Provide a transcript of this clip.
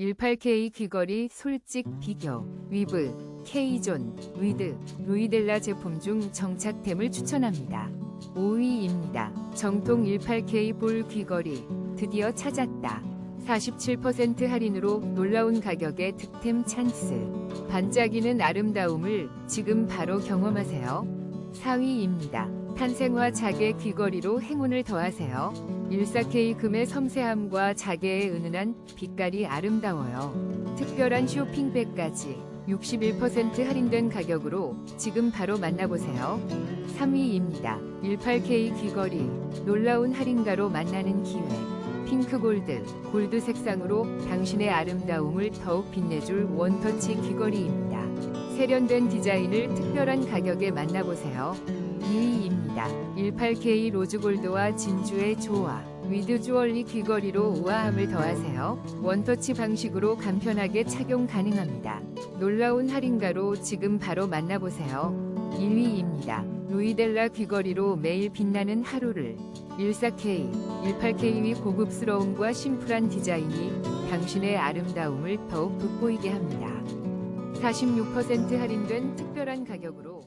18K 귀걸이 솔직 비교, 위브, K존, 위드, 루이델라 제품 중 정착템을 추천합니다. 5위입니다. 정통 18K 볼 귀걸이 드디어 찾았다. 47% 할인으로 놀라운 가격의 득템 찬스. 반짝이는 아름다움을 지금 바로 경험하세요. 4위입니다. 탄생화 자개 귀걸이로 행운을 더하세요. 14K 금의 섬세함과 자개의 은은한 빛깔이 아름다워요. 특별한 쇼핑백까지 61% 할인된 가격으로 지금 바로 만나보세요. 3위입니다. 18K 귀걸이 놀라운 할인가로 만나는 기회. 핑크 골드, 골드 색상으로 당신의 아름다움을 더욱 빛내줄 원터치 귀걸이입니다. 세련된 디자인을 특별한 가격에 만나보세요. 2위입니다. 18K 로즈골드와 진주의 조화. 위드 주얼리 귀걸이로 우아함을 더하세요. 원터치 방식으로 간편하게 착용 가능합니다. 놀라운 할인가로 지금 바로 만나보세요. 1위입니다. 루이델라 귀걸이로 매일 빛나는 하루를 14K, 18K의 고급스러움과 심플한 디자인이 당신의 아름다움을 더욱 돋보이게 합니다. 46% 할인된 특별한 가격으로